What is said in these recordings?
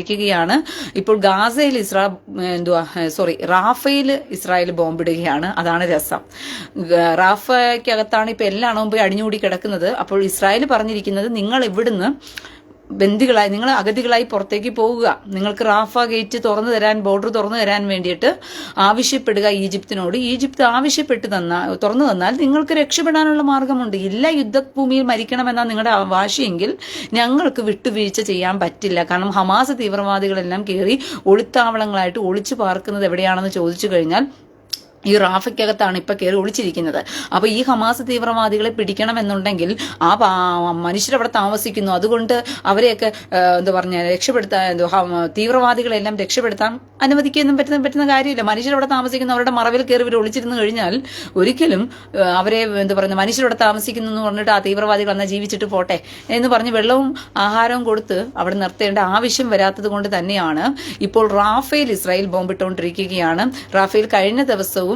ഇരിക്കുകയാണ്. ഇപ്പോൾ ഗാസയിൽ ഇസ്രാ എന്തുവാ സോറി റാഫയിൽ ഇസ്രായേൽ ബോംബിടുകയാണ്. അതാണ് രസം. റാഫയ്ക്കകത്താണ് ഇപ്പൊ എല്ലാ പോയി അടിഞ്ഞുകൂടി കിടക്കുന്നത്. അപ്പോൾ ഇസ്രായേൽ പറഞ്ഞിരിക്കുന്നത് നിങ്ങൾ ഇവിടുന്ന് ബന്ദികളായി നിങ്ങൾ അഗതികളായി പുറത്തേക്ക് പോവുക. നിങ്ങൾക്ക് റാഫ ഗേറ്റ് തുറന്നു തരാൻ ബോർഡർ തുറന്നു തരാൻ വേണ്ടിയിട്ട് ആവശ്യപ്പെടുക ഈജിപ്തിനോട്. ഈജിപ്ത് ആവശ്യപ്പെട്ട് തന്ന തുറന്നു തന്നാൽ നിങ്ങൾക്ക് രക്ഷപ്പെടാനുള്ള മാർഗമുണ്ട്. ഇല്ല യുദ്ധഭൂമിയിൽ മരിക്കണമെന്ന നിങ്ങളുടെ വാശിയെങ്കിൽ ഞങ്ങൾക്ക് വിട്ടുവീഴ്ച ചെയ്യാൻ പറ്റില്ല. കാരണം ഹമാസ് തീവ്രവാദികളെല്ലാം കയറി ഒളിത്താവളങ്ങളായിട്ട് ഒളിച്ചു പാർക്കുന്നത് എവിടെയാണെന്ന് ചോദിച്ചു കഴിഞ്ഞാൽ ഈ റാഫയ്ക്കകത്താണ് ഇപ്പൊ കയറി ഒളിച്ചിരിക്കുന്നത്. അപ്പൊ ഈ ഹമാസ് തീവ്രവാദികളെ പിടിക്കണം എന്നുണ്ടെങ്കിൽ ആ മനുഷ്യർ മനുഷ്യരവിടെ താമസിക്കുന്നു. അതുകൊണ്ട് അവരെയൊക്കെ എന്താ പറഞ്ഞ രക്ഷപ്പെടുത്താൻ തീവ്രവാദികളെല്ലാം രക്ഷപ്പെടുത്താൻ അനുവദിക്കാനും പറ്റുന്ന പറ്റുന്ന കാര്യമില്ല. മനുഷ്യരവിടെ താമസിക്കുന്നു അവരുടെ മറവിൽ കയറി ഇവർ ഒളിച്ചിരുന്നു കഴിഞ്ഞാൽ ഒരിക്കലും അവരെ എന്താ പറയുക മനുഷ്യരവിടെ താമസിക്കുന്നു എന്ന് പറഞ്ഞിട്ട് ആ തീവ്രവാദികൾ എന്നാൽ ജീവിച്ചിട്ട് പോട്ടെ എന്ന് പറഞ്ഞ് വെള്ളവും ആഹാരവും കൊടുത്ത് അവിടെ നിർത്തേണ്ട ആവശ്യം വരാത്തത് കൊണ്ട് തന്നെയാണ് ഇപ്പോൾ റാഫേൽ ഇസ്രായേൽ ബോംബിട്ടുകൊണ്ടിരിക്കുകയാണ് റാഫേൽ കഴിഞ്ഞ ദിവസവും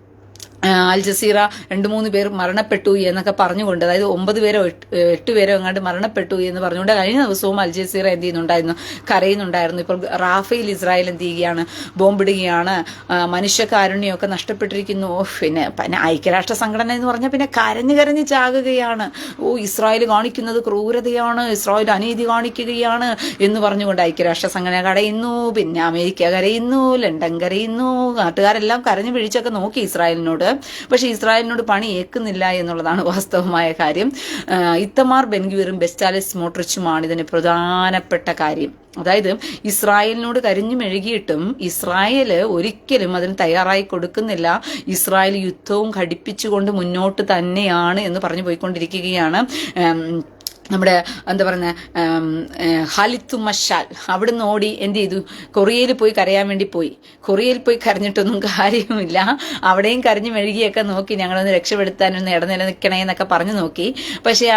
അൽ ജസീറ രണ്ട് മൂന്ന് പേർ മരണപ്പെട്ടു എന്നൊക്കെ പറഞ്ഞുകൊണ്ട് അതായത് ഒമ്പത് പേരോ എട്ട് പേരോ എങ്ങാണ്ട് മരണപ്പെട്ടു എന്ന് പറഞ്ഞുകൊണ്ട് കഴിഞ്ഞ ദിവസവും അൽ ജസീറ എന്ത് ചെയ്യുന്നുണ്ടായിരുന്നു? കരയുന്നുണ്ടായിരുന്നു. ഇപ്പോൾ റാഫേൽ ഇസ്രായേൽ എന്ത് ചെയ്യുകയാണ്? ബോംബിടുകയാണ്. മനുഷ്യകാരുണ്യമൊക്കെ നഷ്ടപ്പെട്ടിരിക്കുന്നു. പിന്നെ പിന്നെ ഐക്യരാഷ്ട്ര സംഘടന എന്ന് പറഞ്ഞാൽ പിന്നെ കരഞ്ഞു കരഞ്ഞ് ചാകുകയാണ്. ഓ ഇസ്രായേൽ കാണിക്കുന്നത് ക്രൂരതയാണ്. ഇസ്രായേൽ അനീതി കാണിക്കുകയാണ് എന്ന് പറഞ്ഞുകൊണ്ട് ഐക്യരാഷ്ട്ര സംഘടന കരയുന്നു. പിന്നെ അമേരിക്ക കരയുന്നു. ലണ്ടൻ കരയുന്നു. നാട്ടുകാരെല്ലാം കരഞ്ഞു പിഴിച്ചൊക്കെ നോക്കി ഇസ്രായേലിനോട്. പക്ഷെ ഇസ്രായേലിനോട് പണി ഏക്കുന്നില്ല എന്നുള്ളതാണ് വാസ്തവമായ കാര്യം. ഇത്തമാർ ബെൻഗ്യൂറും ബെസ്റ്റാലിസ് മോട്ടറിച്ചുമാണ് ഇതിന് പ്രധാനപ്പെട്ട കാര്യം. അതായത് ഇസ്രായേലിനോട് കരിഞ്ഞു മെഴുകിയിട്ടും ഇസ്രായേൽ ഒരിക്കലും അതിന് തയ്യാറായി കൊടുക്കുന്നില്ല. ഇസ്രായേൽ യുദ്ധവും ഘടിപ്പിച്ചുകൊണ്ട് മുന്നോട്ട് തന്നെയാണ് എന്ന് പറഞ്ഞു പോയിക്കൊണ്ടിരിക്കുകയാണ്. നമ്മുടെ എന്താ പറയുന്ന ഹലിത്തു മഷാൽ അവിടുന്ന് ഓടി എന്ത് ചെയ്തു? കൊറിയയിൽ പോയി കരയാൻ വേണ്ടി പോയി. കൊറിയയിൽ പോയി കരഞ്ഞിട്ടൊന്നും കാര്യമില്ല അവിടെയും കരഞ്ഞു മെഴുകിയൊക്കെ നോക്കി ഞങ്ങളൊന്ന് രക്ഷപ്പെടുത്താനൊന്ന് ഇടനിലനിൽക്കണേ എന്നൊക്കെ പറഞ്ഞു നോക്കി. പക്ഷേ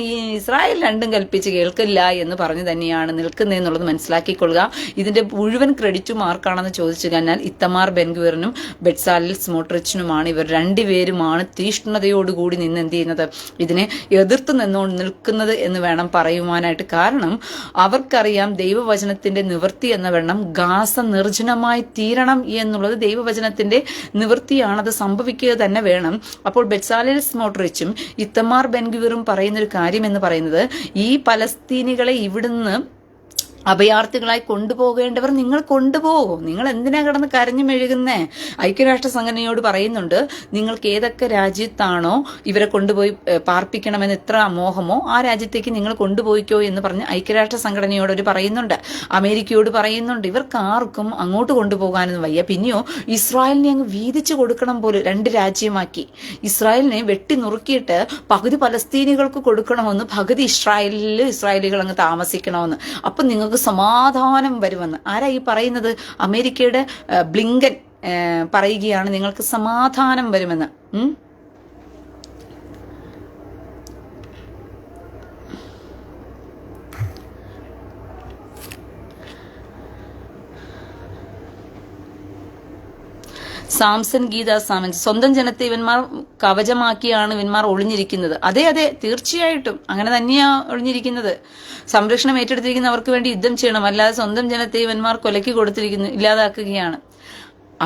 ഈ ഇസ്രായേൽ രണ്ടും കൽപ്പിച്ച് കേൾക്കില്ല എന്ന് പറഞ്ഞു തന്നെയാണ് നിൽക്കുന്നതെന്നുള്ളത് മനസ്സിലാക്കിക്കൊള്ളുക. ഇതിന്റെ മുഴുവൻ ക്രെഡിറ്റും ആർക്കാണെന്ന് ചോദിച്ചു കഴിഞ്ഞാൽ ഇത്തമാർ ബെൻഗുവറിനും ബെറ്റ്സാലിൽ സ്മോട്രിച്ചിനുമാണ് ഇവർ രണ്ടുപേരുമാണ് തീഷ്ണതയോടുകൂടി നിന്ന് എന്ത് ചെയ്യുന്നത്? ഇതിനെ എതിർത്ത് നിന്നുകൊണ്ട് നിൽക്കുന്നത് എന്ന് വേണം പറയുവാനായിട്ട്. കാരണം അവർക്കറിയാം ദൈവവചനത്തിന്റെ നിവൃത്തി എന്ന വേണം ഗാസ നിർജനമായി തീരണം എന്നുള്ളത് ദൈവവചനത്തിന്റെ നിവൃത്തിയാണ്. അത് സംഭവിക്കുക തന്നെ വേണം. അപ്പോൾ ബെറ്റ്സാലിൽ സ്മോട്രിച്ചും ഇത്തമാർ ബെൻഗുവറും പറയുന്ന ഒരു കാര്യം എന്ന് പറയുന്നത് ഈ പലസ്തീനികളെ ഇവിടുന്ന് അഭയാർത്ഥികളായി കൊണ്ടുപോകേണ്ടവർ നിങ്ങൾ കൊണ്ടുപോകും. നിങ്ങൾ എന്തിനാ കിടന്ന് കരഞ്ഞു മെഴുകുന്നേ? ഐക്യരാഷ്ട്ര സംഘടനയോട് പറയുന്നുണ്ട് നിങ്ങൾക്ക് ഏതൊക്കെ രാജ്യത്താണോ ഇവരെ കൊണ്ടുപോയി പാർപ്പിക്കണമെന്ന് ഇത്ര അമോഹമോ ആ രാജ്യത്തേക്ക് നിങ്ങൾ കൊണ്ടുപോയിക്കോ എന്ന് പറഞ്ഞ് ഐക്യരാഷ്ട്ര സംഘടനയോട് അവർ പറയുന്നുണ്ട്. അമേരിക്കയോട് പറയുന്നുണ്ട് ഇവർക്ക് ആർക്കും അങ്ങോട്ട് കൊണ്ടുപോകാനൊന്നും വയ്യ. പിന്നെയോ ഇസ്രായേലിനെ അങ്ങ് വീതിച്ചു കൊടുക്കണം പോലും രണ്ട് രാജ്യമാക്കി. ഇസ്രായേലിനെ വെട്ടി നുറുക്കിയിട്ട് പകുതി പലസ്തീനികൾക്ക് കൊടുക്കണമെന്ന് പകുതി ഇസ്രായേലിൽ ഇസ്രായേലികൾ അങ്ങ് താമസിക്കണമെന്ന്. അപ്പം നിങ്ങൾക്ക് സമാധാനം വരുമെന്ന്. ആരാ ഈ പറയുന്നത്? അമേരിക്കയുടെ ബ്ലിങ്കൻ പറയുകയാണ്. നിങ്ങൾക്ക് സമാധാനം വരുമെന്ന്. സാംസൺ ഗീത സാമൻ. സ്വന്തം ജനത്തെ ഇവന്മാർ കവചമാക്കിയാണ് ഇവന്മാർ ഒളിഞ്ഞിരിക്കുന്നത്. അതെ അതെ തീർച്ചയായിട്ടും. അങ്ങനെ തന്നെയാ ഒളിഞ്ഞിരിക്കുന്നത്. സംരക്ഷണം ഏറ്റെടുത്തിരിക്കുന്നവർക്ക് വേണ്ടി യുദ്ധം ചെയ്യണം. അല്ലാതെ സ്വന്തം ജനത്തെ ഇവന്മാർ കൊലക്കി കൊടുത്തിരിക്കുന്നു ഇല്ലാതാക്കുകയാണ്.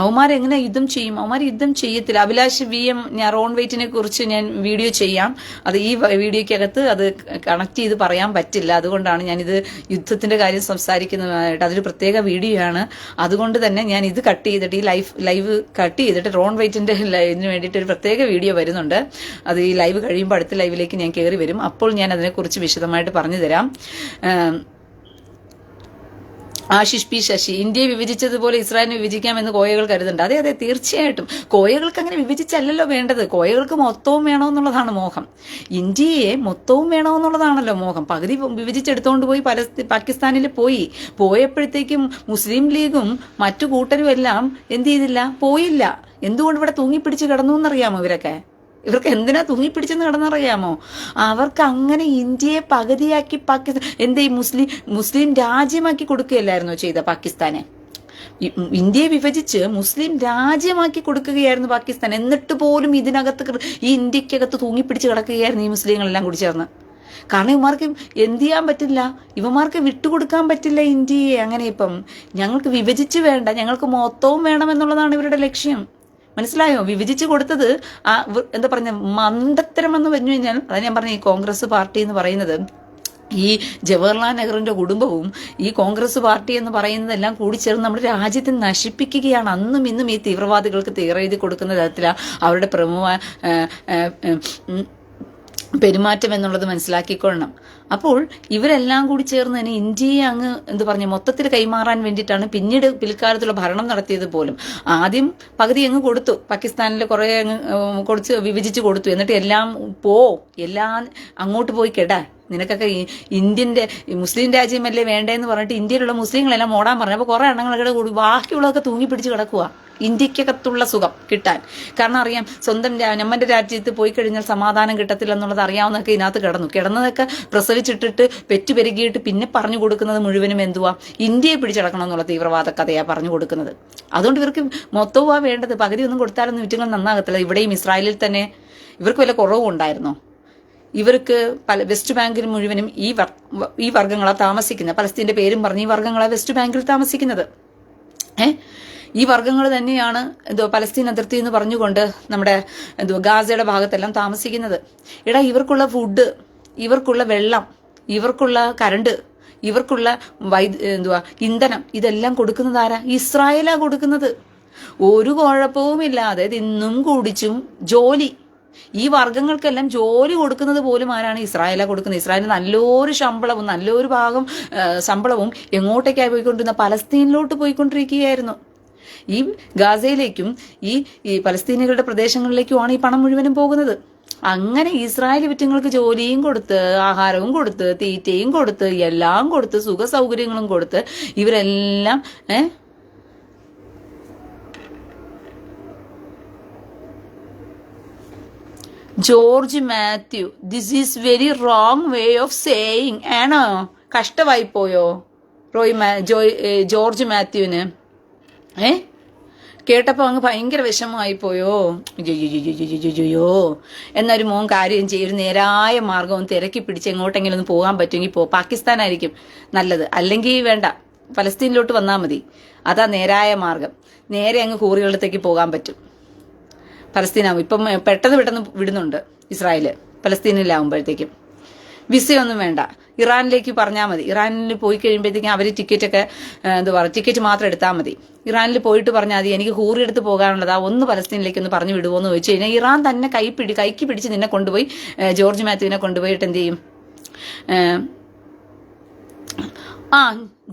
അവന്മാരെങ്ങനെ യുദ്ധം ചെയ്യും? അവന്മാർ യുദ്ധം ചെയ്യത്തില്ല. അഭിലാഷ് വി എം ഞാൻ റോൺ വെയ്റ്റിനെ കുറിച്ച് ഞാൻ വീഡിയോ ചെയ്യാം. അത് ഈ വീഡിയോയ്ക്കകത്ത് അത് കണക്ട് ചെയ്ത് പറയാൻ പറ്റില്ല. അതുകൊണ്ടാണ് ഞാനിത് യുദ്ധത്തിന്റെ കാര്യം സംസാരിക്കുന്നതായിട്ട് അതൊരു പ്രത്യേക വീഡിയോ ആണ്. അതുകൊണ്ട് തന്നെ ഞാൻ ഇത് കട്ട് ചെയ്തിട്ട് ഈ ലൈഫ് ലൈവ് കട്ട് ചെയ്തിട്ട് റോൺ വെയ്റ്റിന്റെ ഇതിന് വേണ്ടിയിട്ട് ഒരു പ്രത്യേക വീഡിയോ വരുന്നുണ്ട്. അത് ഈ ലൈവ് കഴിയുമ്പോൾ അടുത്ത ലൈവിലേക്ക് ഞാൻ കയറി വരും. അപ്പോൾ ഞാൻ അതിനെക്കുറിച്ച് വിശദമായിട്ട് പറഞ്ഞു തരാം. ആശിഷ് പി ശശി ഇന്ത്യയെ വിഭജിച്ചതുപോലെ ഇസ്രായേലിനെ വിഭജിക്കാമെന്ന് കോയകൾ കരുതുന്നുണ്ട്. അതെ അതെ തീർച്ചയായിട്ടും. കോയകൾക്ക് അങ്ങനെ വിഭജിച്ചല്ലല്ലോ വേണ്ടത്. കോയകൾക്ക് മൊത്തവും വേണമെന്നുള്ളതാണ് മോഹം. ഇന്ത്യയെ മൊത്തവും വേണമെന്നുള്ളതാണല്ലോ മോഹം. പകുതി വിഭജിച്ചെടുത്തുകൊണ്ട് പോയി പലസ്തീ പാകിസ്ഥാനിൽ പോയി. പോയപ്പോഴത്തേക്കും മുസ്ലിം ലീഗും മറ്റു കൂട്ടരും എല്ലാം എന്ത് ചെയ്തില്ല? പോയില്ല. എന്തുകൊണ്ട് ഇവിടെ തൂങ്ങിപ്പിടിച്ച് കിടന്നു എന്നറിയാമോ ഇവരൊക്കെ? ഇവർക്ക് എന്തിനാ തൂങ്ങിപ്പിടിച്ചെന്ന് കിടന്നറിയാമോ? അവർക്ക് അങ്ങനെ ഇന്ത്യയെ പകുതിയാക്കി പാകിസ്ഥാൻ എന്തേ മുസ്ലിം മുസ്ലിം രാജ്യമാക്കി കൊടുക്കുകയല്ലായിരുന്നോ ചെയ്ത പാകിസ്ഥാനെ? ഇന്ത്യയെ വിഭജിച്ച് മുസ്ലിം രാജ്യമാക്കി കൊടുക്കുകയായിരുന്നു പാകിസ്ഥാൻ. എന്നിട്ട് പോലും ഇതിനകത്ത് ഈ ഇന്ത്യക്കകത്ത് തൂങ്ങിപ്പിടിച്ച് കിടക്കുകയായിരുന്നു ഈ മുസ്ലിങ്ങളെല്ലാം കൂടി ചേർന്ന്. കാരണം ഇവന്മാർക്ക് എന്ത് ചെയ്യാൻ പറ്റില്ല? ഇവന്മാർക്ക് വിട്ടുകൊടുക്കാൻ പറ്റില്ല ഇന്ത്യയെ. അങ്ങനെ ഇപ്പം ഞങ്ങൾക്ക് വിഭജിച്ച് വേണ്ട ഞങ്ങൾക്ക് മൊത്തവും വേണമെന്നുള്ളതാണ് ഇവരുടെ ലക്ഷ്യം. മനസ്സിലായോ? വിഭജിച്ച് കൊടുത്തത് ആ എന്താ പറഞ്ഞ മന്ദത്തരം എന്ന് പറഞ്ഞു കഴിഞ്ഞാൽ അതാണ് ഞാൻ പറഞ്ഞ ഈ കോൺഗ്രസ് പാർട്ടി എന്ന് പറയുന്നത്. ഈ ജവഹർലാൽ നെഹ്റുവിന്റെ കുടുംബവും ഈ കോൺഗ്രസ് പാർട്ടി എന്ന് പറയുന്നതെല്ലാം കൂടി ചേർന്ന് നമ്മുടെ രാജ്യത്തെ നശിപ്പിക്കുകയാണ് അന്നും ഇന്നും ഈ തീവ്രവാദികൾക്ക് തീറെഴുതി കൊടുക്കുന്ന തരത്തിലാണ് അവരുടെ പ്രമുഖ പെരുമാറ്റം എന്നുള്ളത് മനസ്സിലാക്കിക്കൊള്ളണം. അപ്പോൾ ഇവരെല്ലാം കൂടി ചേർന്ന് തന്നെ ഇന്ത്യയെ അങ്ങ് എന്ത് പറഞ്ഞു മൊത്തത്തിൽ കൈമാറാൻ വേണ്ടിയിട്ടാണ് പിന്നീട് പിൽക്കാലത്തുള്ള ഭരണം നടത്തിയത് പോലും. ആദ്യം പകുതി അങ്ങ് കൊടുത്തു. പാകിസ്ഥാനിൽ കുറെ അങ്ങ് കൊടുത്ത് വിഭജിച്ച് കൊടുത്തു. എന്നിട്ട് എല്ലാം പോ എല്ലാം അങ്ങോട്ട് പോയി കെടാ. നിനക്കൊക്കെ ഇന്ത്യന്റെ മുസ്ലിം രാജ്യമല്ലേ വേണ്ടേന്ന് പറഞ്ഞിട്ട് ഇന്ത്യയിലുള്ള മുസ്ലിങ്ങളെല്ലാം ഓടാൻ പറഞ്ഞു. അപ്പോൾ കുറേ എണ്ണങ്ങളൊക്കെ ബാക്കിയുള്ളതൊക്കെ തൂങ്ങി പിടിച്ച് കിടക്കുക ഇന്ത്യക്കകത്തുള്ള സുഖം കിട്ടാൻ. കാരണം അറിയാം സ്വന്തം നമ്മുടെ രാജ്യത്ത് പോയി കഴിഞ്ഞാൽ സമാധാനം കിട്ടത്തില്ല എന്നുള്ളത് അറിയാവുന്നതൊക്കെ ഇതിനകത്ത് കിടന്നു. കിടന്നതൊക്കെ പ്രസവിച്ചിട്ടിട്ട് പെറ്റുപെരുകിയിട്ട് പിന്നെ പറഞ്ഞു കൊടുക്കുന്നത് മുഴുവനും എന്തുവാ? ഇന്ത്യയെ പിടിച്ചടക്കണം എന്നുള്ള തീവ്രവാദ കഥയാണ് പറഞ്ഞു കൊടുക്കുന്നത്. അതുകൊണ്ട് ഇവർക്ക് മൊത്തവുമാ വേണ്ടത് പകുതി ഒന്നും കൊടുത്താലൊന്നും വിറ്റുകൾ നന്നാകത്തില്ല. ഇവിടെയും ഇസ്രായേലിൽ തന്നെ ഇവർക്ക് വല്ല കുറവും ഉണ്ടായിരുന്നോ? ഇവർക്ക് പല വെസ്റ്റ് ബാങ്കിൽ മുഴുവനും ഈ ഈ വർഗങ്ങളാണ് താമസിക്കുന്നത്. പലസ്തീന്റെ പേരും പറഞ്ഞ് ഈ വർഗങ്ങളാണ് വെസ്റ്റ് ബാങ്കിൽ താമസിക്കുന്നത്. ഏ? ഈ വർഗങ്ങൾ തന്നെയാണ് എന്തോ പലസ്തീൻ അതിർത്തി എന്ന് പറഞ്ഞുകൊണ്ട് നമ്മുടെ എന്തോ ഗാസയുടെ ഭാഗത്തെല്ലാം താമസിക്കുന്നത്. എടാ ഇവർക്കുള്ള ഫുഡ് ഇവർക്കുള്ള വെള്ളം ഇവർക്കുള്ള കരണ്ട് ഇവർക്കുള്ള വൈ എന്തുവാ ഇന്ധനം ഇതെല്ലാം കൊടുക്കുന്നത് ആരാ? ഇസ്രായേലാ കൊടുക്കുന്നത്. ഒരു കുഴപ്പവുമില്ലാതെ തിന്നും കുടിച്ചും ജോലി. ഈ വർഗങ്ങൾക്കെല്ലാം ജോലി കൊടുക്കുന്നത് പോലും ആരാണ് ഇസ്രായേലാ കൊടുക്കുന്നത്? ഇസ്രായേലിന് നല്ലൊരു ശമ്പളവും നല്ലൊരു ഭാഗം ശമ്പളവും എങ്ങോട്ടേക്കായി പോയിക്കൊണ്ടിരുന്ന പലസ്തീനിലോട്ട് പോയിക്കൊണ്ടിരിക്കുകയായിരുന്നു. ഈ ഗാസയിലേക്കും ഈ ഈ പലസ്തീനികളുടെ പ്രദേശങ്ങളിലേക്കുമാണ് ഈ പണം മുഴുവനും പോകുന്നത്. അങ്ങനെ ഇസ്രായേലി വിറ്റങ്ങൾക്ക് ജോലിയും കൊടുത്ത് ആഹാരവും കൊടുത്ത് തീറ്റയും കൊടുത്ത് എല്ലാം കൊടുത്ത് സുഖ സൗകര്യങ്ങളും കൊടുത്ത് ഇവരെല്ലാം ഏഹ് George Mathew this is very wrong way of saying ആണോ? കഷ്ടമായി പോയോ റോയ് ജോർജ് മാത്യുവിന്. ഏ? കേട്ടപ്പോൾ അങ്ങ് ഭയങ്കര വിഷമമായി പോയോ? ജയ്യോ എന്നൊരു മോൻ കാര്യം ചെയ്യും ഒരു നേരായ മാർഗവും തിരക്കി പിടിച്ച് എങ്ങോട്ടെങ്കിലും ഒന്ന് പോകാൻ പറ്റുമെങ്കിൽ പോ. പാകിസ്ഥാനായിരിക്കും നല്ലത്. അല്ലെങ്കിൽ വേണ്ട. ഫലസ്തീനിലോട്ട് വന്നാൽ മതി. അതാ നേരായ മാർഗം. നേരെ അങ്ങ് കൂറികളിടത്തേക്ക് പോകാൻ പറ്റും. ഫലസ്തീനാവും. ഇപ്പം പെട്ടെന്ന് പെട്ടെന്ന് വിടുന്നുണ്ട് ഇസ്രായേൽ. ഫലസ്തീനിലാവുമ്പോഴത്തേക്കും. വിസയൊന്നും വേണ്ട. ഇറാനിലേക്ക് പറഞ്ഞാൽ മതി. ഇറാനിൽ പോയി കഴിയുമ്പോഴത്തേക്കും അവർ ടിക്കറ്റൊക്കെ എന്താ പറയുക ടിക്കറ്റ് മാത്രം എടുത്താൽ മതി. ഇറാനിൽ പോയിട്ട് പറഞ്ഞാൽ മതി എനിക്ക് ഹൂറി എടുത്ത് പോകാനുള്ളതാ ഒന്ന് പലസ്തീനിലേക്ക് ഒന്ന് പറഞ്ഞു വിടുമോ എന്ന് ചോദിച്ചു കഴിഞ്ഞാൽ ഇറാൻ തന്നെ കൈ പിടി കൈക്ക് പിടിച്ച് നിന്നെ കൊണ്ടുപോയി ജോർജ് മാത്യുവിനെ കൊണ്ടുപോയിട്ട് എന്ത് ചെയ്യും? ആ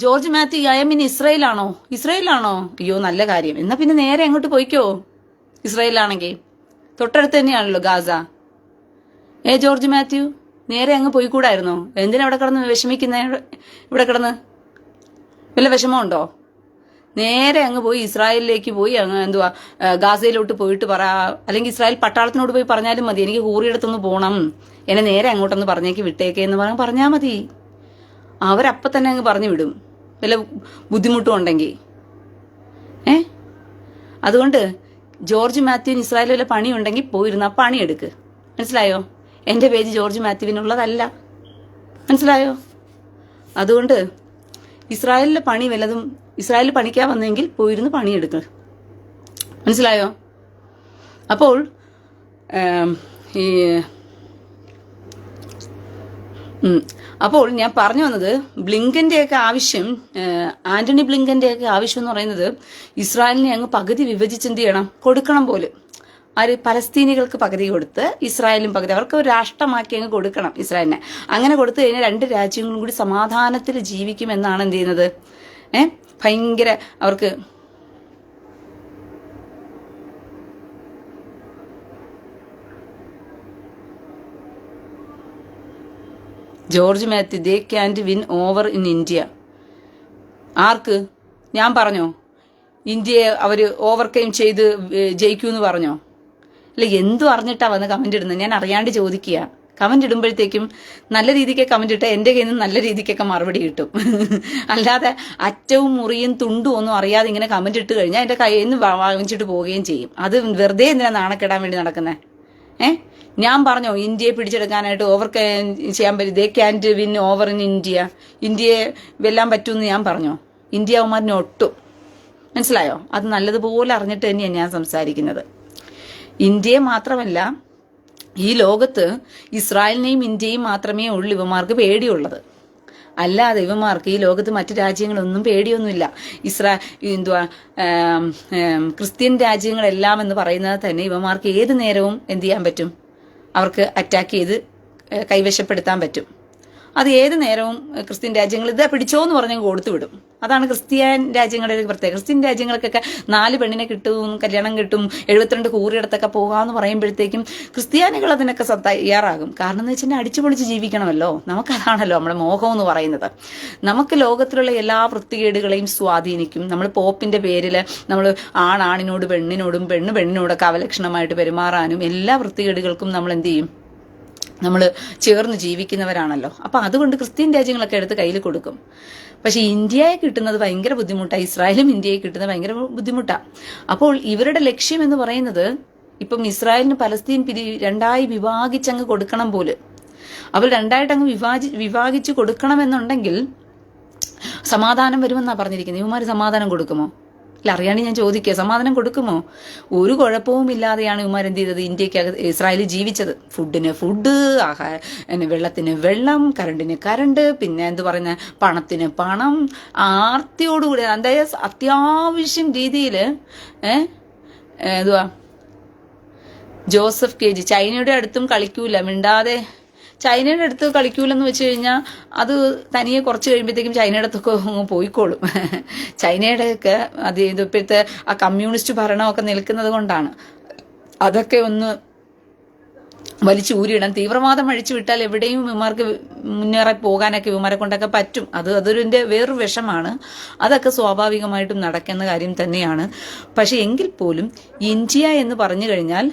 ജോർജ് മാത്യു ഐ എം ഇസ്രയേലാണോ ഇസ്രയേലാണോ അയ്യോ നല്ല കാര്യം. എന്നാ പിന്നെ നേരെ അങ്ങോട്ട് പോയിക്കോ. ഇസ്രയേലാണെങ്കിൽ തൊട്ടടുത്ത് തന്നെയാണല്ലോ ഗാസ. ഏ ജോർജ് മാത്യു? നേരെ അങ്ങ് പോയിക്കൂടായിരുന്നോ? എന്തിനാ ഇവിടെ കിടന്ന് വിഷമിക്കുന്ന? ഇവിടെ കിടന്ന്. വല്ല വിഷമമുണ്ടോ? നേരെ അങ്ങ് പോയി ഇസ്രായേലിലേക്ക് പോയി അങ്ങ് എന്തുവാ ഗാസയിലോട്ട് പോയിട്ട് പറ. അല്ലെങ്കിൽ ഇസ്രായേൽ പട്ടാളത്തിനോട് പോയി പറഞ്ഞാലും മതി. എനിക്ക് ഹൂറിയിടത്തൊന്ന് പോകണം എന്നെ നേരെ അങ്ങോട്ടൊന്ന് പറഞ്ഞേക്ക് വിട്ടേക്കേ എന്ന് പറഞ്ഞ് പറഞ്ഞാൽ മതി. അവരപ്പം തന്നെ അങ്ങ് പറഞ്ഞു വിടും. വല്ല ബുദ്ധിമുട്ടും ഉണ്ടെങ്കിൽ. ഏ? അതുകൊണ്ട് ജോർജ് മാത്യുവിന് ഇസ്രായേലിൽ വല്ല പണിയുണ്ടെങ്കിൽ പോയിരുന്ന ആ പണിയെടുക്ക്. മനസ്സിലായോ? എന്റെ പേജ് ജോർജ് മാത്യുവിനുള്ളതല്ല. മനസ്സിലായോ? അതുകൊണ്ട് ഇസ്രായേലിലെ പണി വല്ലതും ഇസ്രായേലിൽ പണിക്കാൻ വന്നെങ്കിൽ പോയിരുന്ന് പണിയെടുക്ക്. മനസ്സിലായോ? അപ്പോൾ ഈ. അപ്പോൾ ഞാൻ പറഞ്ഞു വന്നത് ബ്ലിങ്കന്റെയൊക്കെ ആവശ്യം ആന്റണി ബ്ലിങ്കന്റെയൊക്കെ ആവശ്യം എന്ന് പറയുന്നത് ഇസ്രായേലിനെ അങ്ങ് പകുതി വിഭജിച്ച് എന്ത് ചെയ്യണം? കൊടുക്കണം പോലും. ആര് പലസ്തീനികൾക്ക് പകുതി കൊടുത്ത് ഇസ്രായേലും പകുതി അവർക്ക് ഒരു രാഷ്ട്രമാക്കി അങ്ങ് കൊടുക്കണം ഇസ്രായേലിനെ. അങ്ങനെ കൊടുത്തു കഴിഞ്ഞാൽ രണ്ട് രാജ്യങ്ങളും കൂടി സമാധാനത്തിൽ ജീവിക്കുമെന്നാണ് എന്ത് ചെയ്യുന്നത്? ഏ? ഭയങ്കര അവർക്ക് George Mathew they can't win over in India. ആർക്ക്? ഞാൻ പറഞ്ഞോ? ഇന്ത്യയെ അവർ ഓവർകെയിം ചെയ്ത് ജയിക്കൂ എന്ന് പറഞ്ഞോ? അല്ല എന്തു അറിഞ്ഞിട്ടാ വന്ന് കമന്റ് ഇടുന്നത്? ഞാൻ അറിയാണ്ട് ചോദിക്കുക. കമന്റ് ഇടുമ്പോഴത്തേക്കും നല്ല രീതിക്ക് കമന്റ് ഇട്ട് എന്റെ കയ്യിൽ നിന്ന് നല്ല രീതിക്കൊക്കെ മറുപടി കിട്ടും. അല്ലാതെ അറ്റവും മുറിയും തുണ്ടും ഒന്നും അറിയാതെ ഇങ്ങനെ കമന്റ് ഇട്ട് കഴിഞ്ഞാൽ എന്റെ കയ്യിൽ നിന്ന് വാങ്ങിച്ചിട്ട് പോവുകയും ചെയ്യും. അത് വെറുതെ എന്തിനാ നാണക്കെടാൻ വേണ്ടി നടക്കുന്നത് ഏ? ഞാൻ പറഞ്ഞോ ഇന്ത്യയെ പിടിച്ചെടുക്കാനായിട്ട് ഓവർ ചെയ്യാൻ പറ്റും they can't win over in India ഇന്ത്യയെ വെല്ലാൻ പറ്റുമെന്ന് ഞാൻ പറഞ്ഞോ? ഇന്ത്യ അവന്മാരിനെ ഒട്ടും. മനസ്സിലായോ? അത് നല്ലതുപോലെ അറിഞ്ഞിട്ട് തന്നെയാണ് ഞാൻ സംസാരിക്കുന്നത്. ഇന്ത്യയെ മാത്രമല്ല ഈ ലോകത്ത് ഇസ്രായേലിനെയും ഇന്ത്യയും മാത്രമേ ഉള്ളൂ ഇവന്മാർക്ക് പേടിയുള്ളത്. അല്ലാതെ ഇവന്മാർക്ക് ഈ ലോകത്ത് മറ്റു രാജ്യങ്ങളൊന്നും പേടിയൊന്നുമില്ല. ഇസ്രാ എന്തുവാ ക്രിസ്ത്യൻ രാജ്യങ്ങളെല്ലാം എന്ന് പറയുന്നത് തന്നെ ഇവമാർക്ക് ഏത് നേരവും എന്ത് ചെയ്യാൻ പറ്റും? അവർക്ക് അറ്റാക്ക് ചെയ്ത് കൈവശപ്പെടുത്താൻ പറ്റും. അത് ഏത് നേരവും ക്രിസ്ത്യൻ രാജ്യങ്ങൾ ഇതാ പിടിച്ചോ എന്ന് പറഞ്ഞ് കൊടുത്തു വിടും അതാണ് ക്രിസ്ത്യൻ രാജ്യങ്ങളുടെ പ്രത്യേകത. ക്രിസ്ത്യൻ രാജ്യങ്ങൾക്കൊക്കെ നാല് പെണ്ണിനെ കിട്ടും കല്യാണം കിട്ടും എഴുപത്തിരണ്ട് കൂറിയിടത്തൊക്കെ പോകാമെന്ന് പറയുമ്പോഴത്തേക്കും ക്രിസ്ത്യാനികൾ അതിനൊക്കെ തയ്യാറാകും. കാരണം എന്ന് വെച്ചാൽ അടിച്ചു പൊളിച്ച് ജീവിക്കണമല്ലോ. നമുക്കതാണല്ലോ നമ്മുടെ മോഹം എന്ന് പറയുന്നത്. നമുക്ക് ലോകത്തിലുള്ള എല്ലാ വൃത്തികേടുകളെയും സ്വാധീനിക്കും. നമ്മൾ പോപ്പിന്റെ പേരിൽ നമ്മൾ ആണാണിനോട് പെണ്ണിനോടും പെണ്ണ് പെണ്ണിനോടൊക്കെ അവലക്ഷണമായിട്ട് പെരുമാറാനും എല്ലാ വൃത്തികേടുകൾക്കും നമ്മൾ എന്ത് ചെയ്യും? നമ്മൾ ചേർന്ന് ജീവിക്കുന്നവരാണല്ലോ. അപ്പൊ അതുകൊണ്ട് ക്രിസ്ത്യൻ രാജ്യങ്ങളൊക്കെ എടുത്ത് കയ്യിൽ കൊടുക്കും. പക്ഷെ ഇന്ത്യയെ കിട്ടുന്നത് ഭയങ്കര ബുദ്ധിമുട്ടാണ് ഇസ്രായേലും ഇന്ത്യയെ കിട്ടുന്നത് ഭയങ്കര ബുദ്ധിമുട്ടാണ് അപ്പോൾ ഇവരുടെ ലക്ഷ്യം എന്ന് പറയുന്നത് ഇപ്പം ഇസ്രായേലിന് പലസ്തീൻ പിരി രണ്ടായി വിഭാഗിച്ചങ്ങ് കൊടുക്കണം പോലെ. അവർ രണ്ടായിട്ട് അങ്ങ് വിഭാജി വിഭാഗിച്ച് കൊടുക്കണമെന്നുണ്ടെങ്കിൽ സമാധാനം വരുമെന്നാണ് പറഞ്ഞിരിക്കുന്നത്. ഇവന്മാർ സമാധാനം കൊടുക്കുമോ? ഇല്ല അറിയാണ്ട് ഞാൻ ചോദിക്കുക സമാധാനം കൊടുക്കുമോ? ഒരു കുഴപ്പവും ഇല്ലാതെയാണ് ഇവന്മാർ എന്ത് ചെയ്തത്? ഇന്ത്യക്കകത്ത് ഇസ്രായേലിൽ ജീവിച്ചത്. ഫുഡിന് ഫുഡ് ആഹാര വെള്ളത്തിന് വെള്ളം കറണ്ടിന് കറണ്ട് പിന്നെ എന്ത് പറയുന്ന പണത്തിന് പണം ആർത്തിയോടുകൂടി അതായത് അത്യാവശ്യം രീതിയിൽ ഏഹ് ജോസഫ് കെ ജി ചൈനയുടെ അടുത്തും കളിക്കൂല മിണ്ടാതെ ചൈനയുടെ അടുത്ത് കളിക്കൂലെന്ന് വെച്ച് കഴിഞ്ഞാൽ അത് തനിയെ കുറച്ച് കഴിയുമ്പോഴത്തേക്കും ചൈനയുടെ അടുത്തൊക്കെ അങ്ങ് പോയിക്കോളും. ചൈനയുടെ ഒക്കെ അത് ഇതിപ്പോഴത്തെ ആ കമ്മ്യൂണിസ്റ്റ് ഭരണമൊക്കെ നിൽക്കുന്നത് കൊണ്ടാണ്. അതൊക്കെ ഒന്ന് വലിച്ചു ഊരിയിടാൻ. തീവ്രവാദം അഴിച്ചു വിട്ടാൽ എവിടെയും ഇവന്മാർക്ക് മുന്നേറി പോകാനൊക്കെ ഇവന്മാരെ കൊണ്ടൊക്കെ പറ്റും. അത് അതൊരു വേറൊരു വിഷമാണ്. അതൊക്കെ സ്വാഭാവികമായിട്ടും നടക്കുന്ന കാര്യം തന്നെയാണ്. പക്ഷെ എങ്കിൽ പോലും ഇന്ത്യ എന്ന് പറഞ്ഞു കഴിഞ്ഞാൽ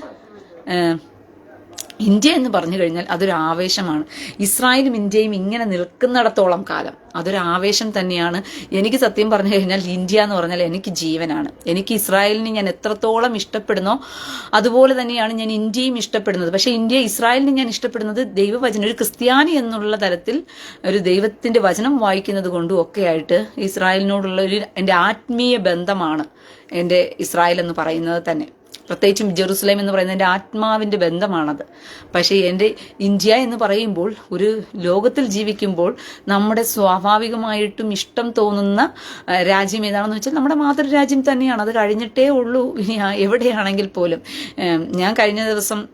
ഇന്ത്യ എന്ന് പറഞ്ഞു കഴിഞ്ഞാൽ അതൊരു ആവേശമാണ്. ഇസ്രായേലും ഇന്ത്യയും ഇങ്ങനെ നിൽക്കുന്നിടത്തോളം കാലം അതൊരു ആവേശം തന്നെയാണ്. എനിക്ക് സത്യം പറഞ്ഞു കഴിഞ്ഞാൽ ഇന്ത്യ എന്ന് പറഞ്ഞാൽ എനിക്ക് ജീവനാണ്. എനിക്ക് ഇസ്രായേലിനെ ഞാൻ എത്രത്തോളം ഇഷ്ടപ്പെടുന്നോ അതുപോലെ തന്നെയാണ് ഞാൻ ഇന്ത്യയും ഇഷ്ടപ്പെടുന്നത്. പക്ഷേ ഇന്ത്യ ഇസ്രായേലിനെ ഞാൻ ഇഷ്ടപ്പെടുന്നത് ദൈവവചനം ഒരു ക്രിസ്ത്യാനി എന്നുള്ള തരത്തിൽ ഒരു ദൈവത്തിന്റെ വചനം വായിക്കുന്നത് കൊണ്ടും ഒക്കെ ആയിട്ട് ഇസ്രായേലിനോടുള്ള ഒരു എന്റെ ആത്മീയ ബന്ധമാണ് എന്റെ ഇസ്രായേൽ എന്ന് പറയുന്നത് തന്നെ. പ്രത്യേകിച്ചും ജെറുസലേം എന്ന് പറയുന്നത് എന്റെ ആത്മാവിന്റെ ബന്ധമാണത്. പക്ഷേ എന്റെ ഇന്ത്യ എന്ന് പറയുമ്പോൾ ഒരു ലോകത്തിൽ ജീവിക്കുമ്പോൾ നമ്മുടെ സ്വാഭാവികമായിട്ടും ഇഷ്ടം തോന്നുന്ന രാജ്യം ഏതാണെന്ന് വെച്ചാൽ നമ്മുടെ മാതൃരാജ്യം തന്നെയാണ്. അത് കഴിഞ്ഞിട്ടേ ഉള്ളൂ. എവിടെയാണെങ്കിൽ പോലും. ഞാൻ കഴിഞ്ഞ ദിവസം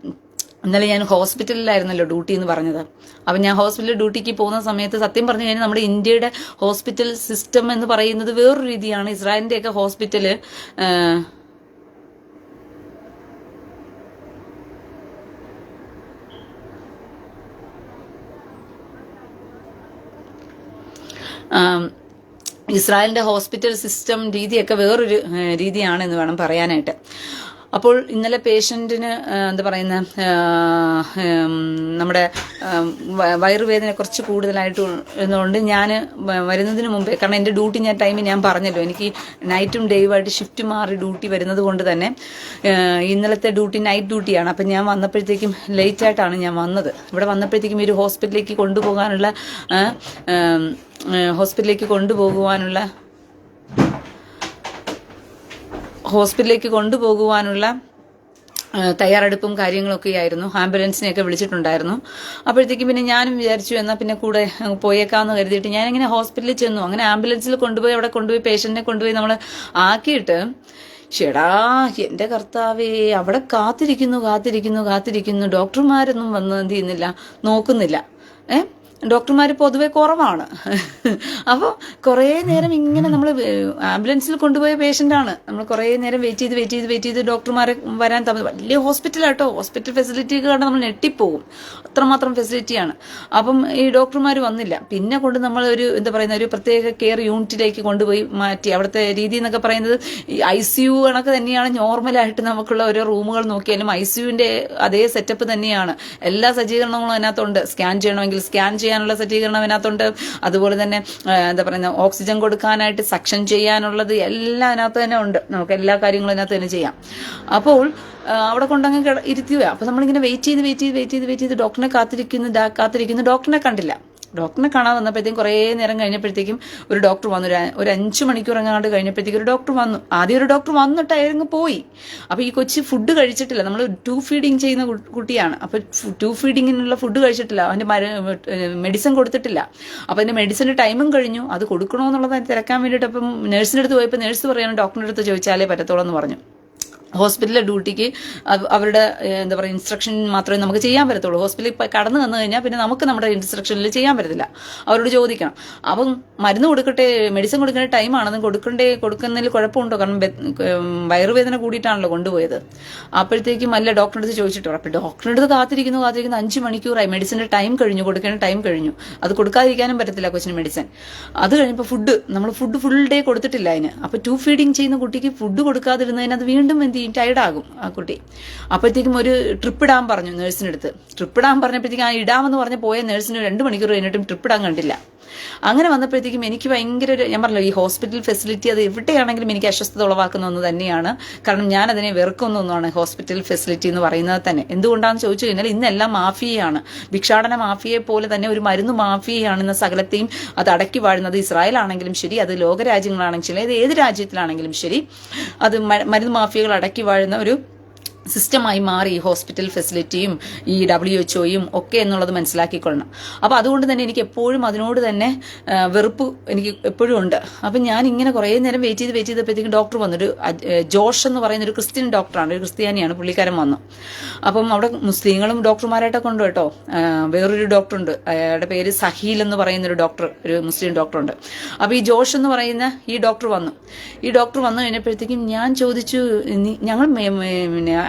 ഇന്നലെ ഞാൻ ഹോസ്പിറ്റലിലായിരുന്നല്ലോ ഡ്യൂട്ടി എന്ന് പറഞ്ഞത്. അപ്പം ഞാൻ ഹോസ്പിറ്റലിൽ ഡ്യൂട്ടിക്ക് പോകുന്ന സമയത്ത് സത്യം പറഞ്ഞു കഴിഞ്ഞാൽ നമ്മുടെ ഇന്ത്യയുടെ ഹോസ്പിറ്റൽ സിസ്റ്റം എന്ന് പറയുന്നത് വേറൊരു രീതിയാണ്. ഇസ്രായേലിന്റെയൊക്കെ ഹോസ്പിറ്റൽ ഇസ്രായേലിന്റെ ഹോസ്പിറ്റൽ സിസ്റ്റം രീതിയൊക്കെ വേറൊരു രീതിയാണെന്ന് വേണം പറയാനായിട്ട്. അപ്പോൾ ഇന്നലെ പേഷ്യന്റിന് എന്താ പറയുന്ന നമ്മുടെ വയറുവേദന കുറച്ച് കൂടുതലായിട്ട് ഉള്ളതുകൊണ്ട് ഞാൻ വരുന്നതിന് മുമ്പേ കാരണം എന്റെ ഡ്യൂട്ടി ഞാൻ ടൈമിൽ ഞാൻ പറഞ്ഞല്ലോ എനിക്ക് നൈറ്റും ഡേയുമായിട്ട് ഷിഫ്റ്റ് മാറി ഡ്യൂട്ടി വരുന്നത് കൊണ്ട് തന്നെ ഇന്നലത്തെ ഡ്യൂട്ടി നൈറ്റ് ഡ്യൂട്ടിയാണ്. അപ്പം ഞാൻ വന്നപ്പോഴത്തേക്കും ലേറ്റ് ആയിട്ടാണ് ഞാൻ വന്നത്. ഇവിടെ വന്നപ്പോഴത്തേക്കും ഒരു ഹോസ്പിറ്റലിലേക്ക് കൊണ്ടുപോകാനുള്ള ഹോസ്പിറ്റലിലേക്ക് കൊണ്ടുപോകുവാനുള്ള ഹോസ്പിറ്റലിലേക്ക് കൊണ്ടുപോകുവാനുള്ള തയ്യാറെടുപ്പും കാര്യങ്ങളൊക്കെ ആയിരുന്നു ആംബുലൻസിനെയൊക്കെ വിളിച്ചിട്ടുണ്ടായിരുന്നു. അപ്പോഴത്തേക്കും പിന്നെ ഞാനും വിചാരിച്ചു എന്നാൽ പിന്നെ കൂടെ പോയേക്കാമെന്ന് കരുതിയിട്ട് ഞാൻ ഹോസ്പിറ്റലിൽ ചെന്നു. അങ്ങനെ ആംബുലൻസിൽ കൊണ്ടുപോയി അവിടെ കൊണ്ടുപോയി പേഷ്യന്റിനെ കൊണ്ടുപോയി നമ്മൾ ആക്കിയിട്ട് ഷെടാ എന്റെ കർത്താവേ അവിടെ കാത്തിരിക്കുന്നു കാത്തിരിക്കുന്നു കാത്തിരിക്കുന്നു. ഡോക്ടർമാരൊന്നും വന്ന് എന്ത് ചെയ്യുന്നില്ല നോക്കുന്നില്ല. ഏഹ് ഡോക്ടർമാർ പൊതുവെ കുറവാണ്. അപ്പോൾ കുറേ നേരം ഇങ്ങനെ നമ്മൾ ആംബുലൻസിൽ കൊണ്ടുപോയ പേഷ്യന്റാണ് നമ്മൾ കുറേ നേരം വെയിറ്റ് ചെയ്ത് വെയിറ്റ് ചെയ്ത് വെയിറ്റ് ചെയ്ത് ഡോക്ടർമാരെ വരാൻ തമ്മിൽ വലിയ ഹോസ്പിറ്റലാട്ടോ ഹോസ്പിറ്റൽ ഫെസിലിറ്റി കണ്ട് നമ്മൾ ഞെട്ടിപ്പോകും. അത്രമാത്രം ഫെസിലിറ്റിയാണ് അപ്പം ഈ ഡോക്ടർമാർ വന്നില്ല. പിന്നെ കൊണ്ട് നമ്മൾ ഒരു എന്താ പറയുന്ന ഒരു പ്രത്യേക കെയർ യൂണിറ്റിലേക്ക് കൊണ്ടുപോയി മാറ്റി. അവിടുത്തെ രീതി എന്നൊക്കെ പറയുന്നത് ഈ ഐ സി യു കണക്ക് തന്നെയാണ് നോർമലായിട്ട് നമുക്കുള്ള ഓരോ റൂമുകൾ നോക്കിയാലും ഐ സി യുവിന്റെ അതേ സെറ്റപ്പ് തന്നെയാണ്. എല്ലാ സജ്ജീകരണങ്ങളും അതിനകത്തുണ്ട്. സ്കാൻ ചെയ്യണമെങ്കിൽ സ്കാൻ ചെയ്യാൻ ചെയ്യാനുള്ള സജ്ജീകരണം അതിനകത്തുണ്ട് അതുപോലെ തന്നെ എന്താ പറയുക ഓക്സിജൻ കൊടുക്കാനായിട്ട് സക്ഷൻ ചെയ്യാനുള്ളത് എല്ലാം അതിനകത്ത് തന്നെ ഉണ്ട്. നമുക്ക് എല്ലാ കാര്യങ്ങളും അതിനകത്ത് തന്നെ ചെയ്യാം. അപ്പോൾ അവിടെ കൊണ്ടങ്ങ് ഇരുത്തുക അപ്പോൾ നമ്മളിങ്ങനെ വെയിറ്റ് ചെയ്ത് വെയിറ്റ് ചെയ്ത് വെയിറ്റ് ചെയ്ത് വെയിറ്റ് ചെയ്ത് ഡോക്ടറിനെ കാത്തിരിക്കുന്നു കാത്തിരിക്കുന്നു. ഡോക്ടറിനെ കണ്ടില്ല. ഡോക്ടറിനെ കാണാൻ വന്നപ്പോഴത്തേക്കും കുറേ നേരം കഴിഞ്ഞപ്പോഴത്തേക്കും ഒരു ഡോക്ടർ വന്നു. ഒരു അഞ്ച് മണിക്കൂർ എങ്ങാണ്ട് കഴിഞ്ഞപ്പോഴത്തേക്കും ഒരു ഡോക്ടർ വന്നു. ആദ്യം ഒരു ഡോക്ടർ വന്നിട്ട് അയങ്ങ് പോയി. അപ്പോൾ ഈ കൊച്ചി ഫുഡ് കഴിച്ചിട്ടില്ല. നമ്മൾ ടു ഫീഡിങ് ചെയ്യുന്ന കുട്ടിയാണ്. അപ്പോൾ ടു ഫീഡിങ്ങിനുള്ള ഫുഡ് കഴിച്ചിട്ടില്ല. അവന്റെ മര മെഡിസിൻ കൊടുത്തിട്ടില്ല. അപ്പോൾ അതിന്റെ മെഡിസിന്റെ ടൈമും കഴിഞ്ഞു. അത് കൊടുക്കണമെന്നുള്ളത് തിരക്കാൻ വേണ്ടിയിട്ട് അപ്പം നേഴ്സിന്റെ അടുത്ത് പോയപ്പോൾ നേഴ്സ് പറയാണ് ഡോക്ടറിന്റെ അടുത്ത് ചോദിച്ചാലേ പറ്റത്തുള്ളൂ എന്ന് പറഞ്ഞു. ഹോസ്പിറ്റലിലെ ഡ്യൂട്ടിക്ക് അവരുടെ എന്താ പറയുക ഇൻസ്ട്രക്ഷൻ മാത്രമേ നമുക്ക് ചെയ്യാൻ പറ്റത്തുള്ളൂ. ഹോസ്പിറ്റലിൽ കടന്നു വന്നു കഴിഞ്ഞാൽ പിന്നെ നമുക്ക് നമ്മുടെ ഇൻസ്ട്രക്ഷനിൽ ചെയ്യാൻ പറ്റത്തില്ല. അവരോട് ചോദിക്കണം. അപ്പം മരുന്ന് കൊടുക്കട്ടെ മെഡിസിൻ കൊടുക്കേണ്ട ടൈമാണെന്ന് കൊടുക്കണ്ടേ കൊടുക്കുന്നതിൽ കുഴപ്പമുണ്ടോ? കാരണം വയറുവേദന കൂടിയിട്ടാണല്ലോ കൊണ്ടുപോയത്. അപ്പോഴത്തേക്കും അല്ല ഡോക്ടറിന്റെ അടുത്ത് ചോദിച്ചിട്ട് അപ്പം ഡോക്ടറിന്റെ അടുത്ത് കാത്തിരിക്കുന്നു കാത്തിരിക്കുന്നു. അഞ്ച് മണിക്കൂറായി. മെഡിസിന്റെ ടൈം കഴിഞ്ഞു കൊടുക്കേണ്ട ടൈം കഴിഞ്ഞു. അത് കൊടുക്കാതിരിക്കാനും പറ്റത്തില്ല കൊച്ചിന് മെഡിസിൻ അത് കഴിഞ്ഞപ്പോൾ ഫുഡ് നമ്മൾ ഫുഡ് ഫുൾ ഡേ കൊടുത്തിട്ടില്ല അതിന്. അപ്പോൾ ടു ഫീഡിങ് ചെയ്യുന്ന കുട്ടിക്ക് ഫുഡ് കൊടുക്കാതിരുന്നതിന് അത് വീണ്ടും എന്ത് ചെയ്യും ടയർഡാകും ആ കുട്ടി. അപ്പോഴത്തേക്കും ഒരു ട്രിപ്പ് ഇടാൻ പറഞ്ഞു നേഴ്സിനടുത്ത് ട്രിപ്പ് ഇടാൻ പറഞ്ഞപ്പോഴത്തേക്കും ആ ഇടാമെന്ന് പറഞ്ഞ് പോയ നേഴ്സിന് രണ്ട് മണിക്കൂർ കഴിഞ്ഞിട്ടും ട്രിപ്പ് ഇടാൻ കണ്ടില്ല. അങ്ങനെ വന്നപ്പോഴത്തേക്കും എനിക്ക് ഭയങ്കര ഒരു ഞാൻ പറഞ്ഞല്ലോ ഈ ഹോസ്പിറ്റൽ ഫെസിലിറ്റി അത് എവിടെയാണെങ്കിലും എനിക്ക് അസ്വസ്ഥത ഉളവാക്കുന്ന ഒന്ന് തന്നെയാണ്. കാരണം ഞാൻ അതിനെ വെറുക്കുന്ന ഒന്നാണ് ഹോസ്പിറ്റൽ ഫെസിലിറ്റി എന്ന് പറയുന്നത് തന്നെ. എന്തുകൊണ്ടാണെന്ന് ചോദിച്ചു കഴിഞ്ഞാൽ ഇന്നെല്ലാം മാഫിയയാണ്. ഭിക്ഷാടന മാഫിയെ പോലെ തന്നെ ഒരു മരുന്ന് മാഫിയയാണ് ഇന്ന് സകലത്തെയും അത് അടക്കി വാഴുന്നത് ഇസ്രായേൽ ആണെങ്കിലും ശരി അത് ലോകരാജ്യങ്ങളാണെങ്കിലും ശരി അത് ഏത് രാജ്യത്തിലാണെങ്കിലും ശരി അത് മരുന്ന് മാഫിയകൾ അടക്കി വാഴുന്ന ഒരു സിസ്റ്റമായി മാറി ഈ ഹോസ്പിറ്റൽ ഫെസിലിറ്റിയും ഈ ഡബ്ല്യു എച്ച് ഒയും ഒക്കെ എന്നുള്ളത് മനസ്സിലാക്കിക്കൊള്ളണം. അപ്പോൾ അതുകൊണ്ട് തന്നെ എനിക്ക് എപ്പോഴും അതിനോട് തന്നെ വെറുപ്പ് എനിക്ക് എപ്പോഴും ഉണ്ട്. അപ്പം ഞാൻ ഇങ്ങനെ കുറേ നേരം വെയിറ്റ് ചെയ്ത് വെയിറ്റ് ചെയ്തപ്പോഴത്തേക്കും ഡോക്ടർ വന്നു. ഒരു അജ്- ഏ, ജോഷ് എന്ന് പറയുന്ന ഒരു ക്രിസ്ത്യൻ ഡോക്ടറാണ് ഒരു ക്രിസ്ത്യാനിയാണ്. പുള്ളിക്കാരൻ വന്നു. അപ്പം അവിടെ മുസ്ലിങ്ങളും ഡോക്ടർമാരായിട്ടൊക്കെ ഉണ്ട് കേട്ടോ. വേറൊരു ഡോക്ടറുണ്ട് അയാളുടെ പേര് സഹീൽ എന്ന് പറയുന്ന ഒരു ഡോക്ടർ ഒരു മുസ്ലിം ഡോക്ടറുണ്ട് അപ്പോൾ ഈ ജോഷ് എന്ന് പറയുന്ന ഈ ഡോക്ടർ വന്നു. ഈ ഡോക്ടർ വന്നു കഴിഞ്ഞപ്പോഴത്തേക്കും ഞാൻ ചോദിച്ചു ഞങ്ങൾ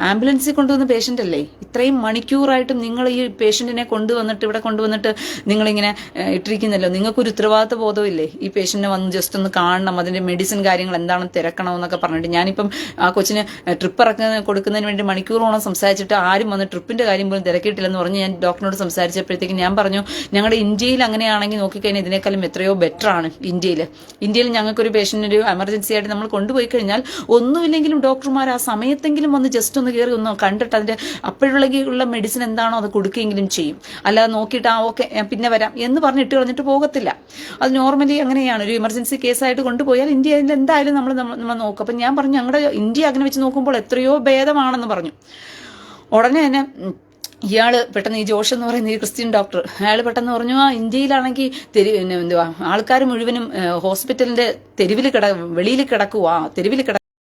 ആംബുലൻസിൽ കൊണ്ടുവന്ന പേഷ്യന്റ് അല്ലേ? ഇത്രയും മണിക്കൂറായിട്ടും നിങ്ങൾ ഈ പേഷ്യന്റിനെ കൊണ്ടുവന്നിട്ട് ഇവിടെ കൊണ്ടുവന്നിട്ട് നിങ്ങളിങ്ങനെ ഇട്ടിരിക്കുന്നല്ലോ. നിങ്ങൾക്കൊരു ഉത്തരവാദിത്വ ബോധമില്ലേ ഈ പേഷ്യന്റിനെ വന്ന് ജസ്റ്റ് ഒന്ന് കാണണം അതിന്റെ മെഡിസിൻ കാര്യങ്ങൾ എന്താണെന്ന് തിരക്കണം എന്നൊക്കെ പറഞ്ഞിട്ട്. ഞാനിപ്പം ആ കൊച്ചിന് ട്രിപ്പ് ഇറക്കുന്ന കൊടുക്കുന്നതിന് വേണ്ടി മണിക്കൂറോളം സംസാരിച്ചിട്ട് ആരും വന്ന് ട്രിപ്പിന്റെ കാര്യം പോലും തിരക്കിയിട്ടില്ലെന്ന് പറഞ്ഞ് ഞാൻ ഡോക്ടറിനോട് സംസാരിച്ചപ്പോഴത്തേക്കും ഞാൻ പറഞ്ഞു ഞങ്ങളുടെ ഇന്ത്യയിൽ അങ്ങനെയാണെങ്കിൽ നോക്കിക്കഴിഞ്ഞാൽ ഇതിനേക്കാളും എത്രയോ ബെറ്റർ ആണ് ഇന്ത്യയിൽ ഇന്ത്യയിൽ ഞങ്ങൾക്കൊരു പേഷ്യന്റ് ഒരു എമർജൻസി ആയിട്ട് നമ്മൾ കൊണ്ടുപോയി കഴിഞ്ഞാൽ ഒന്നുമില്ലെങ്കിലും ഡോക്ടർമാർ ആ സമയത്തെങ്കിലും വന്ന് ജസ്റ്റ് ഒന്ന് കയറി ഒന്ന് കണ്ടിട്ട് അതിന്റെ അപ്പോഴുള്ള മെഡിസിൻ എന്താണോ അത് കൊടുക്കുകയെങ്കിലും ചെയ്യും. അല്ലാതെ നോക്കിയിട്ട് ആ ഓക്കെ പിന്നെ വരാം എന്ന് പറഞ്ഞ് ഇട്ട് കളഞ്ഞിട്ട് പോകത്തില്ല. അത് നോർമലി അങ്ങനെയാണ്. ഒരു എമർജൻസി കേസായിട്ട് കൊണ്ടുപോയാൽ ഇന്ത്യയിൽ എന്തായാലും നമ്മൾ നമ്മൾ നോക്കും. അപ്പം ഞാൻ പറഞ്ഞു ഞങ്ങളുടെ ഇന്ത്യ അങ്ങനെ വെച്ച് നോക്കുമ്പോൾ എത്രയോ ഭേദമാണെന്ന് പറഞ്ഞു. ഉടനെ തന്നെ ഇയാൾ പെട്ടെന്ന് ഈ ജോഷ് എന്ന് പറയുന്ന ഈ ക്രിസ്ത്യൻ ഡോക്ടർ അയാൾ പെട്ടെന്ന് പറഞ്ഞു ആ ഇന്ത്യയിലാണെങ്കിൽ തെരു എന്തുവാ ആൾക്കാർ മുഴുവനും ഹോസ്പിറ്റലിന്റെ തെരുവിൽ കിട വെളിയിൽ കിടക്കുക തെരുവിൽ കിട